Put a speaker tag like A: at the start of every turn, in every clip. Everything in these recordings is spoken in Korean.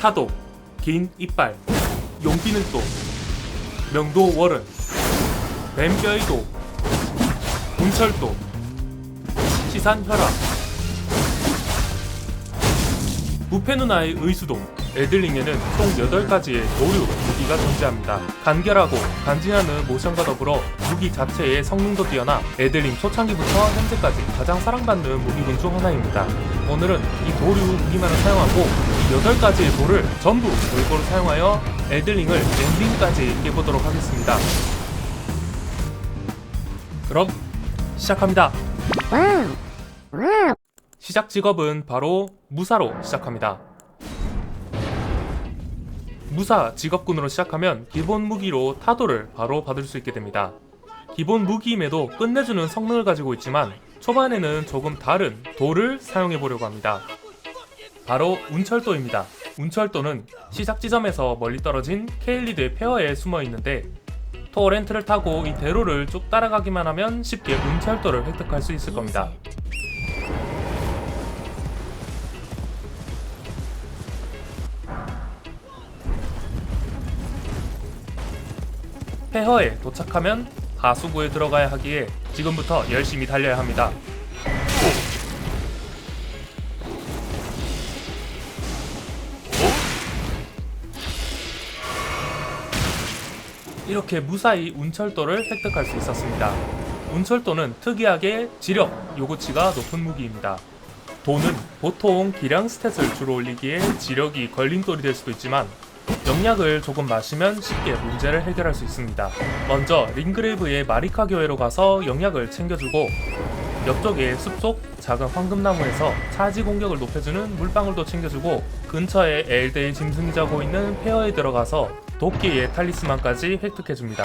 A: 타도, 긴 이빨, 용비는 또, 명도 월은, 뱀뼈의도, 운철도, 시산 혈압, 부패 누나의 의수동, 에들링에는 총 8가지의 도류 무기가 존재합니다. 간결하고 간지나는 모션과 더불어 무기 자체의 성능도 뛰어나 에들링 초창기부터 현재까지 가장 사랑받는 무기군 중 하나입니다. 오늘은 이 도류 무기만을 사용하고 이 8가지의 돌을 전부 골고루 사용하여 에들링을 엔딩까지 깨보도록 하겠습니다. 그럼 시작합니다. 시작 직업은 바로 무사로 시작합니다. 무사 직업군으로 시작하면 기본 무기로 타도를 바로 받을 수 있게 됩니다. 기본 무기임에도 끝내주는 성능을 가지고 있지만 초반에는 조금 다른 돌을 사용해 보려고 합니다. 바로 운철도입니다. 운철도는 시작 지점에서 멀리 떨어진 케일리드의 페어에 숨어 있는데 토렌트를 타고 이 대로를 쭉 따라가기만 하면 쉽게 운철도를 획득할 수 있을 겁니다. 폐허에 도착하면 하수구에 들어가야 하기에 지금부터 열심히 달려야 합니다. 이렇게 무사히 운철도를 획득할 수 있었습니다. 운철도는 특이하게 지력 요구치가 높은 무기입니다. 도는 보통 기량 스탯을 주로 올리기에 지력이 걸림돌이 될 수도 있지만 영약을 조금 마시면 쉽게 문제를 해결할 수 있습니다. 먼저 링그레이브의 마리카 교회로 가서 영약을 챙겨주고 옆쪽에 숲속 작은 황금나무에서 차지 공격을 높여주는 물방울도 챙겨주고 근처에 엘데의 짐승이 자고 있는 페어에 들어가서 도끼의 탈리스만까지 획득해줍니다.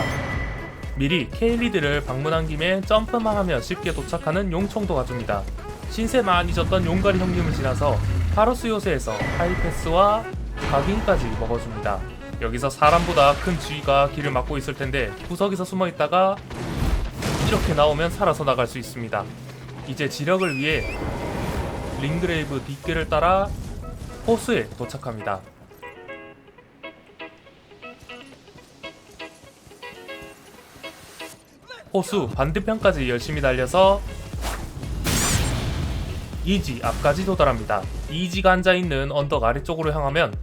A: 미리 케일리드를 방문한 김에 점프만 하면 쉽게 도착하는 용총도 가줍니다. 신세 많이 졌던 용가리 형님을 지나서 파로스 요새에서 하이패스와 각인까지 먹어줍니다. 여기서 사람보다 큰 쥐가 길을 막고 있을 텐데 구석에서 숨어 있다가 이렇게 나오면 살아서 나갈 수 있습니다. 이제 지력을 위해 링그레이브 뒷길을 따라 호수에 도착합니다. 호수 반대편까지 열심히 달려서 이지 앞까지 도달합니다. 이지가 앉아있는 언덕 아래쪽으로 향하면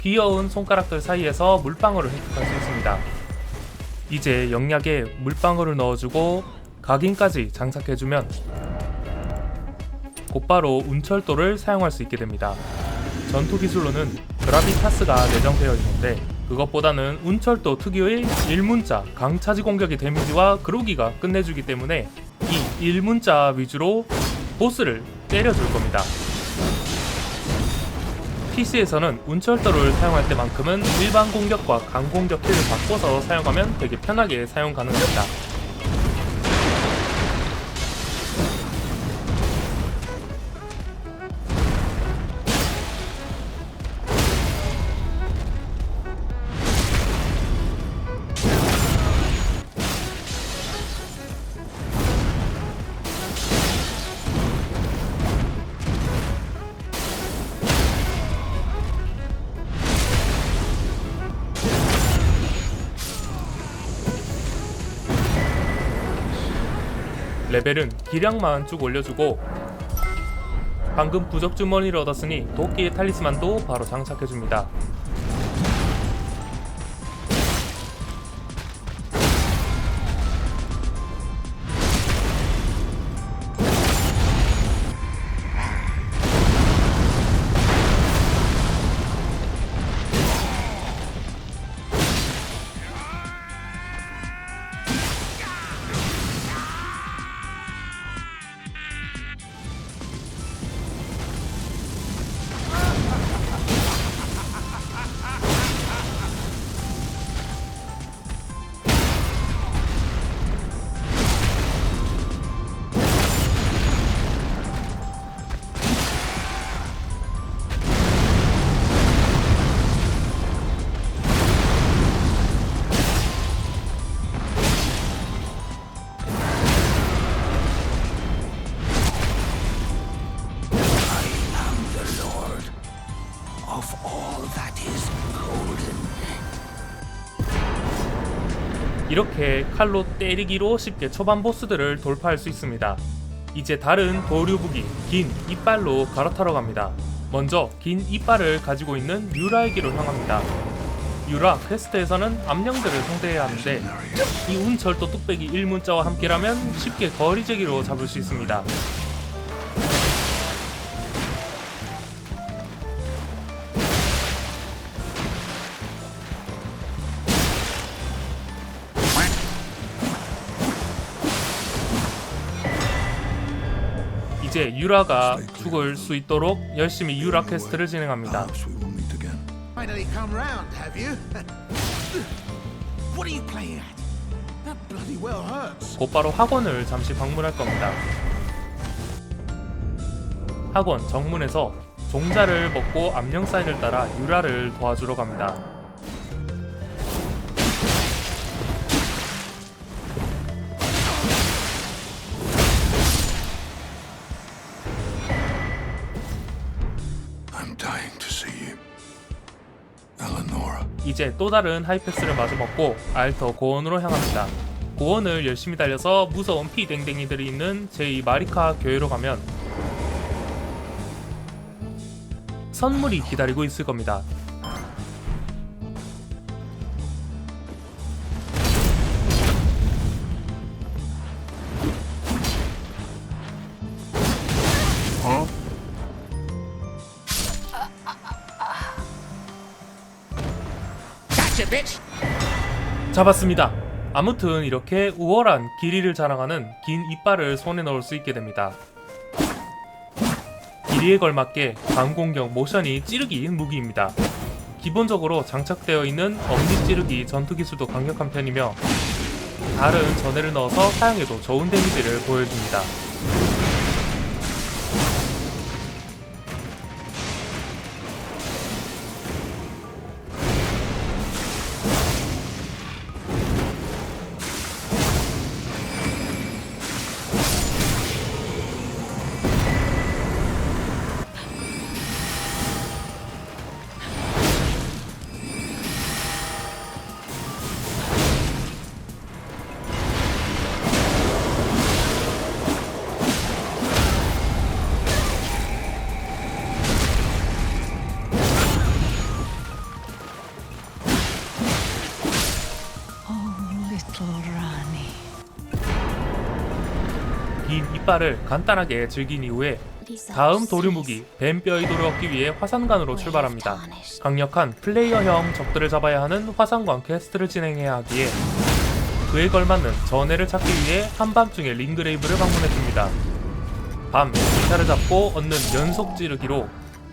A: 귀여운 손가락들 사이에서 물방울을 획득할 수 있습니다. 이제 영약에 물방울을 넣어주고 각인까지 장착해주면 곧바로 운철도를 사용할 수 있게 됩니다. 전투 기술로는 그라비타스가 내정되어 있는데 그것보다는 운철도 특유의 일문자 강차지 공격의 데미지와 그로기가 끝내주기 때문에 이 일문자 위주로 보스를 때려줄 겁니다. PC에서는 운철도를 사용할 때만큼은 일반 공격과 강공격 킬을 바꿔서 사용하면 되게 편하게 사용 가능합니다. 레벨은 기량만 쭉 올려주고 방금 부적 주머니를 얻었으니 도끼의 탈리스만도 바로 장착해줍니다. 칼로 때리기로 쉽게 초반 보스들을 돌파할 수 있습니다. 이제 다른 도류부기 긴 이빨로 갈아타러 갑니다. 먼저 긴 이빨을 가지고 있는 유라에게로 향합니다. 유라 퀘스트에서는 암령들을 상대해야 하는데 이 운철도 뚝배기 1문자와 함께라면 쉽게 거리제기로 잡을 수 있습니다. 이제 유라가 죽을 수 있도록 열심히 유라 퀘스트를 진행합니다.
B: Perhaps we will meet again.
C: Finally come round, have you? what are you playing at? That bloody well hurts.
A: 곧바로 학원을 잠시 방문할 겁니다. 학원 정문에서 종자를 먹고 암령 사인을 따라 유라를 도와주러 갑니다. 이제 또 다른 하이패스를 마저 먹고 알터 고원으로 향합니다. 고원을 열심히 달려서 무서운 피댕댕이들이 있는 제2 마리카 교회로 가면 선물이 기다리고 있을 겁니다. 잡았습니다. 아무튼 이렇게 우월한 길이를 자랑하는 긴 이빨을 손에 넣을 수 있게 됩니다. 길이에 걸맞게 강공격 모션이 찌르기인 무기입니다. 기본적으로 장착되어 있는 엄니 찌르기 전투 기술도 강력한 편이며 다른 전해를 넣어서 사용해도 좋은 데미지를 보여줍니다. 긴 이빨을 간단하게 즐긴 이후에 다음 도류무기 뱀뼈이도를 얻기 위해 화산관으로 출발합니다. 강력한 플레이어형 적들을 잡아야 하는 화산관 퀘스트를 진행해야 하기에 그에 걸맞는 전해를 찾기 위해 한밤중에 링그레이브를 방문했습니다. 밤 기타를 잡고 얻는 연속 찌르기로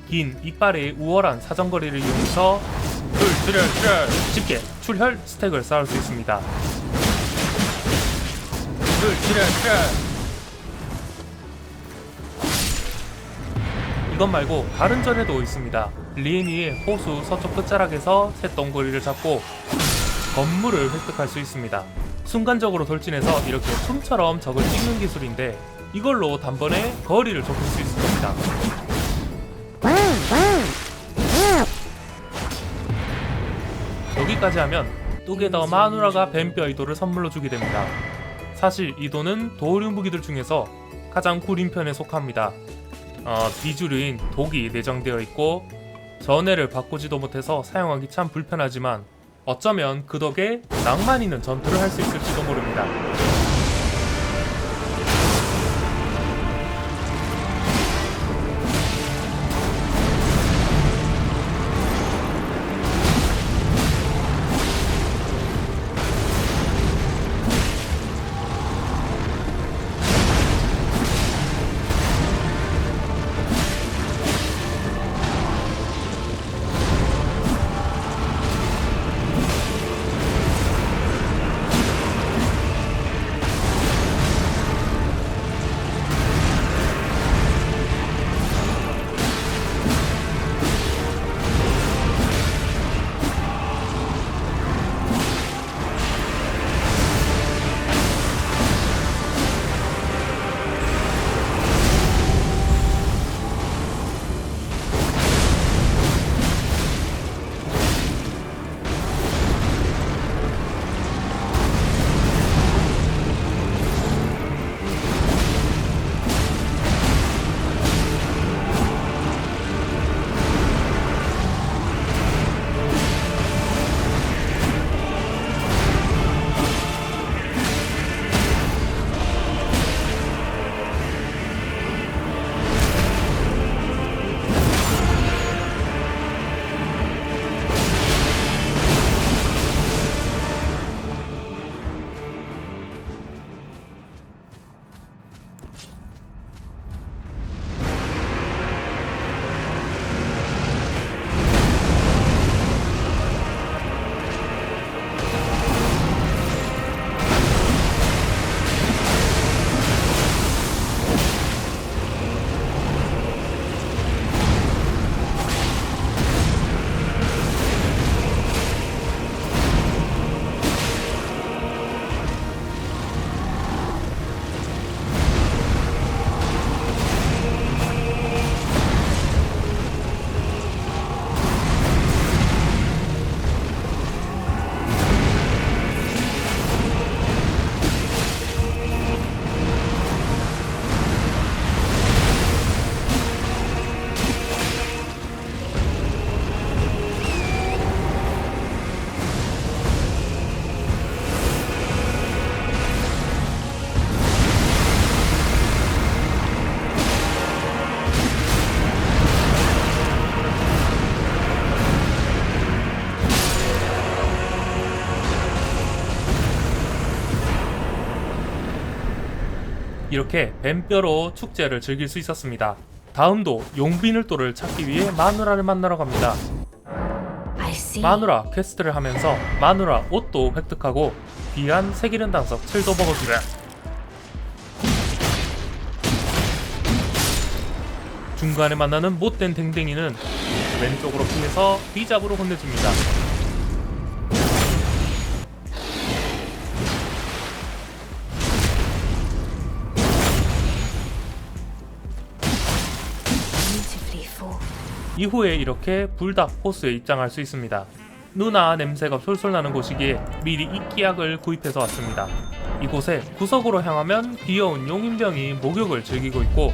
A: 긴 이빨의 우월한 사정거리를 이용해서 출출출 쉽게 출혈 스택을 쌓을 수 있습니다. 출출출 이것 말고 다른 전에도 있습니다. 리에니의 호수 서쪽 끝자락에서 쇳덩거리를 잡고 건물을 획득할 수 있습니다. 순간적으로 돌진해서 이렇게 숨처럼 적을 찍는 기술인데 이걸로 단번에 거리를 좁힐 수 있을 겁니다. 여기까지 하면 뚜게더 마누라가 뱀뼈 이도를 선물로 주게 됩니다. 사실 이도는 도류 무기들 중에서 가장 구린 편에 속합니다. 어, 비주류인 독이 내장되어 있고 전해를 바꾸지도 못해서 사용하기 참 불편하지만 어쩌면 그 덕에 낭만 있는 전투를 할 수 있을지도 모릅니다. 이렇게 뱀뼈로 축제를 즐길 수 있었습니다. 다음도 용비늘도를 찾기 위해 마누라를 만나러 갑니다. 마누라 퀘스트를 하면서 마누라 옷도 획득하고 귀한 세기른 당석 7도 먹어주라. 중간에 만나는 못된 댕댕이는 왼쪽으로 피해서 뒤잡으로 혼내줍니다. 이후에 이렇게 불닭 호수에 입장할 수 있습니다. 누나 냄새가 솔솔 나는 곳이기에 미리 이끼약을 구입해서 왔습니다. 이곳에 구석으로 향하면 귀여운 용인병이 목욕을 즐기고 있고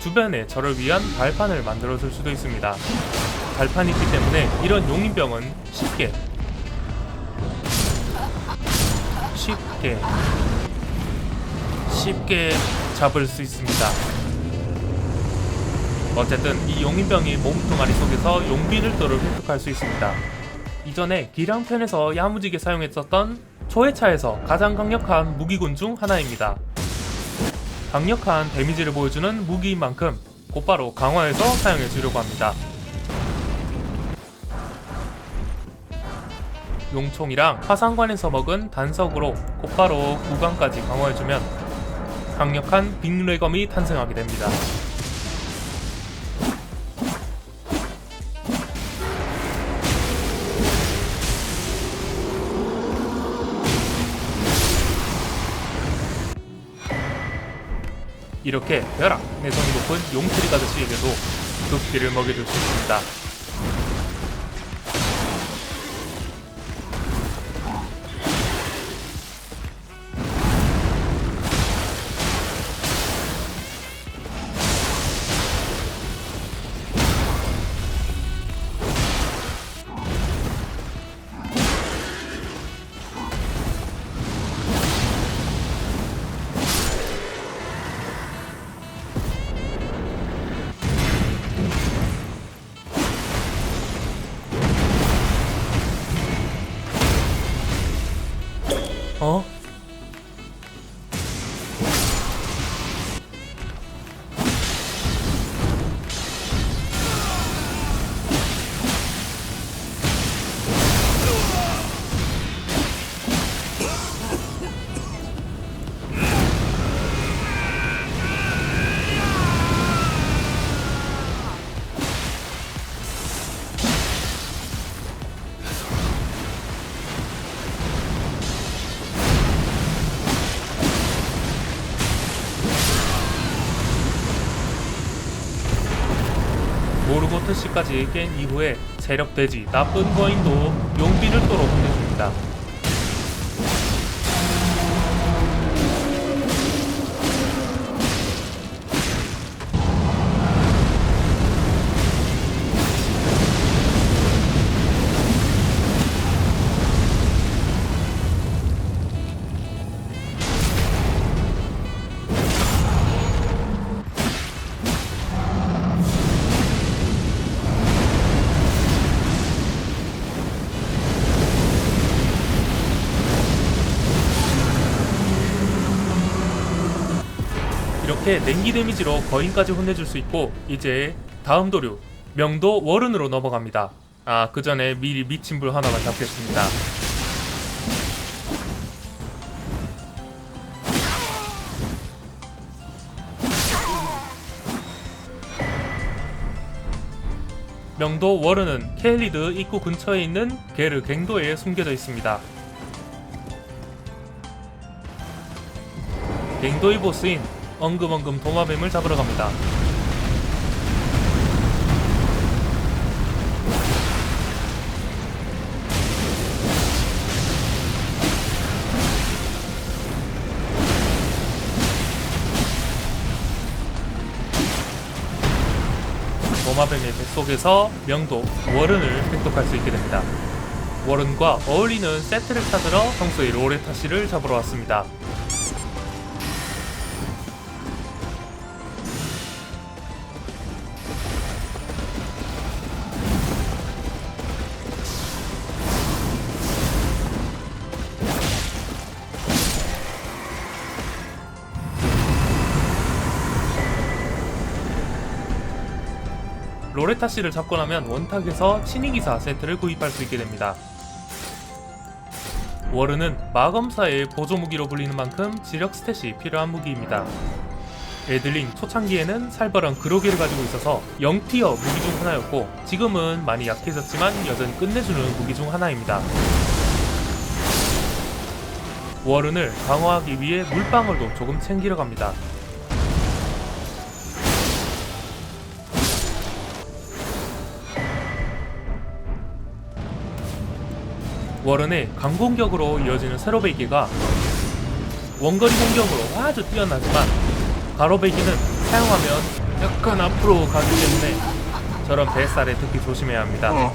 A: 주변에 저를 위한 발판을 만들어줄 수도 있습니다. 발판이 있기 때문에 이런 용인병은 쉽게 쉽게 쉽게 잡을 수 있습니다. 어쨌든 이 용인병이 몸뚱아리 속에서 용비를도를 획득할 수 있습니다. 이전에 기량편에서 야무지게 사용했었던 초회차에서 가장 강력한 무기군 중 하나입니다. 강력한 데미지를 보여주는 무기인 만큼 곧바로 강화해서 사용해 주려고 합니다. 용총이랑 화상관에서 먹은 단석으로 곧바로 구강까지 강화해주면 강력한 빅레검이 탄생하게 됩니다. 이렇게 벼락 내성이 높은 용트리 가드씨에게도 극기를 먹여줄 수 있습니다. 3점까지 깬 이후에 세력 돼지 나쁜 거인도 용비를 또로 보내줍니다. 이렇게 냉기 데미지로 거인까지 혼내줄 수 있고 이제 다음 도류 명도 월운으로 넘어갑니다. 아 그 전에 미리 미친 불 하나만 잡겠습니다. 명도 워르는 켈리드 입구 근처에 있는 게르 갱도에 숨겨져 있습니다. 갱도의 보스인 엉금엉금 도마뱀을 잡으러 갑니다. 도마뱀의 뱃속에서 명도 워른을 획득할 수 있게 됩니다. 워른과 어울리는 세트를 찾으러 평소에 로레타 씨를 잡으러 왔습니다. 로레타 씨를 잡고 나면 원탁에서 친위기사 세트를 구입할 수 있게 됩니다. 워르는 마검사의 보조무기로 불리는 만큼 지력 스탯이 필요한 무기입니다. 에들링 초창기에는 살벌한 그로기를 가지고 있어서 0티어 무기 중 하나였고 지금은 많이 약해졌지만 여전히 끝내주는 무기 중 하나입니다. 워른을 강화하기 위해 물방울도 조금 챙기려 갑니다. 워런의 강공격으로 이어지는 세로베기가 원거리 공격으로 아주 뛰어나지만 가로베기는 사용하면 약간 앞으로 가기 때문에 저런 뱃살에 특히 조심해야 합니다.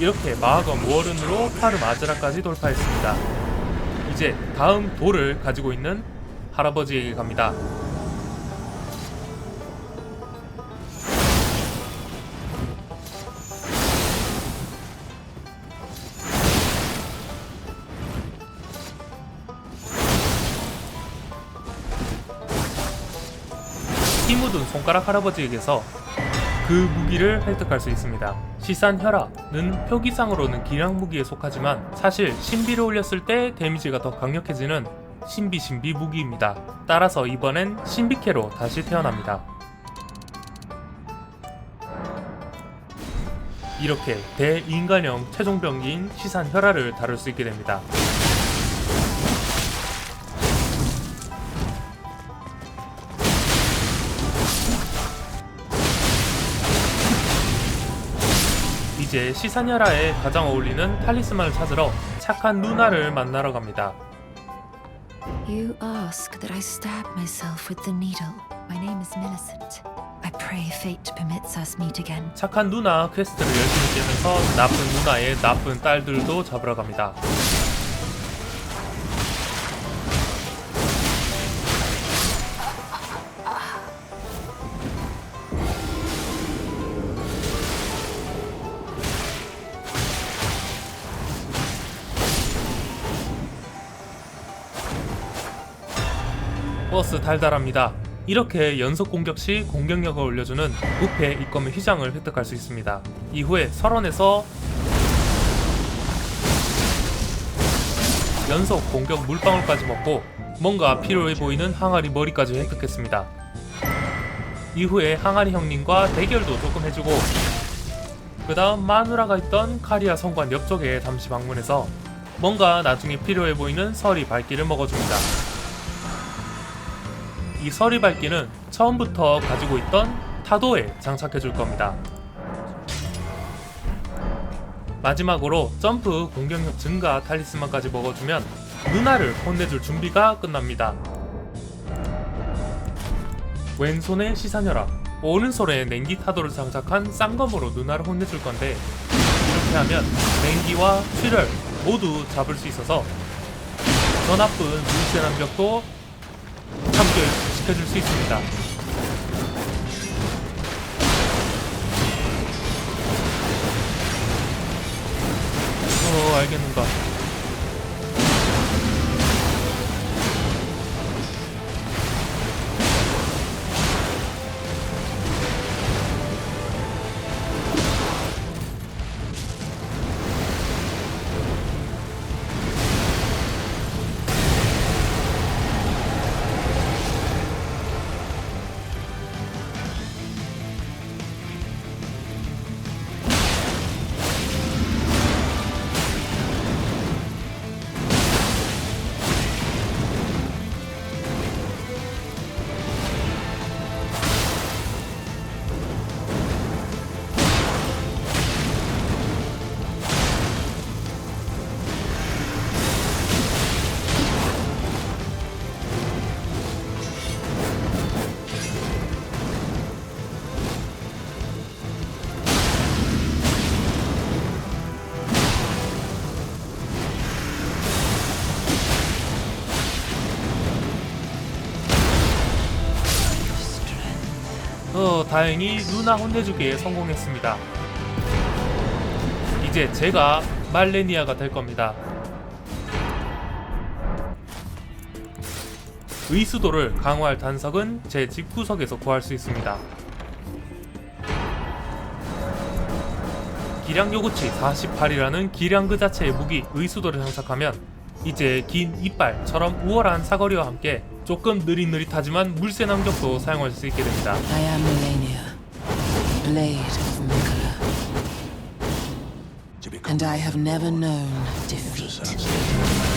A: 이렇게 마하검 워른으로 파르 마즈라까지 돌파했습니다. 이제 다음 돌을 가지고 있는 할아버지에게 갑니다. 손가락 할아버지에게서 그 무기를 획득할 수 있습니다. 시산 혈압은 표기상으로는 기량 무기에 속하지만 사실 신비를 올렸을 때 데미지가 더 강력해지는 신비 신비 무기입니다. 따라서 이번엔 신비캐로 다시 태어납니다. 이렇게 대인간형 최종병기인 시산 혈화를 다룰 수 있게 됩니다. 이제 시사냐라에 가장 어울리는 탈리스만을 찾으러 착한 누나를 만나러 갑니다.
D: You ask that I stab myself with the needle. My name is Millicent. I pray fate permits us meet again.
A: 착한 누나 퀘스트를 열심히 깨면서 나쁜 누나의 나쁜 딸들도 잡으러 갑니다. 달달합니다. 이렇게 연속 공격 시 공격력을 올려주는 부패 입검의 휘장을 획득할 수 있습니다. 이후에 설원에서 연속 공격 물방울까지 먹고 뭔가 필요해 보이는 항아리 머리까지 획득했습니다. 이후에 항아리 형님과 대결도 조금 해주고 그 다음 마누라가 있던 카리아 성관 옆쪽에 잠시 방문해서 뭔가 나중에 필요해 보이는 서리 발길을 먹어줍니다. 이 서리 밝기는 처음부터 가지고 있던 타도에 장착해 줄 겁니다. 마지막으로 점프 공격력 증가 탈리스만까지 먹어주면 누나를 혼내줄 준비가 끝납니다. 왼손에 시사녀라, 오른손에 냉기 타도를 장착한 쌍검으로 누나를 혼내줄 건데 이렇게 하면 냉기와 출혈 모두 잡을 수 있어서 더 나쁜 물세 남벽도 참교 육 시켜줄 수 있습니다. 어, 알겠는가. 다행히 루나 혼내주기에 성공했습니다. 이제 제가 말레니아가 될 겁니다. 의수도를 강화할 단석은 제 집구석에서 구할 수 있습니다. 기량 요구치 48이라는 기량 그 자체의 무기 의수도를 장착하면 이제 긴 이빨처럼 우월한 사거리와 함께 조금 느릿느릿하지만 물새 남격도 사용할 수 있게 됩니다.
E: I am Melania, Blade of
B: become
E: and I have never known defeat.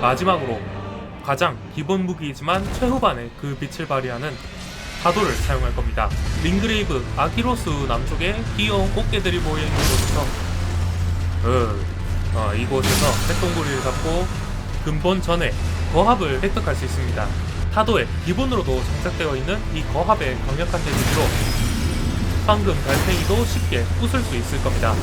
A: 마지막으로 가장 기본 무기이지만 최후반에 그 빛을 발휘하는 파도를 사용할 겁니다. 링그레이브 아키로스 남쪽에 귀여운 꽃게들이 모여 있는 곳에서 어, 어, 이곳에서 햇동구리를 잡고 근본 전에 거합을 획득할 수 있습니다. 타도에 기본으로도 장착되어 있는 이 거합의 강력한 데미지로 황금 달팽이도 쉽게 부술 수 있을 겁니다.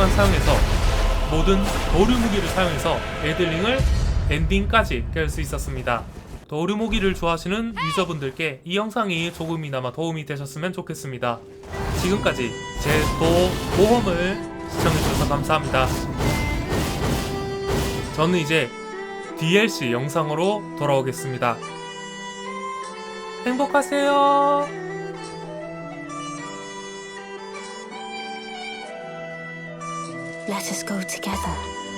A: 무기만 사용해서 모든 도류 무기를 사용해서 에들링을 엔딩까지 깰 수 있었습니다. 도류 무기를 좋아하시는 유저분들께 이 영상이 조금이나마 도움이 되셨으면 좋겠습니다. 지금까지 제도 모험을 시청해주셔서 감사합니다. 저는 이제 DLC 영상으로 돌아오겠습니다. 행복하세요.
D: Let us go together.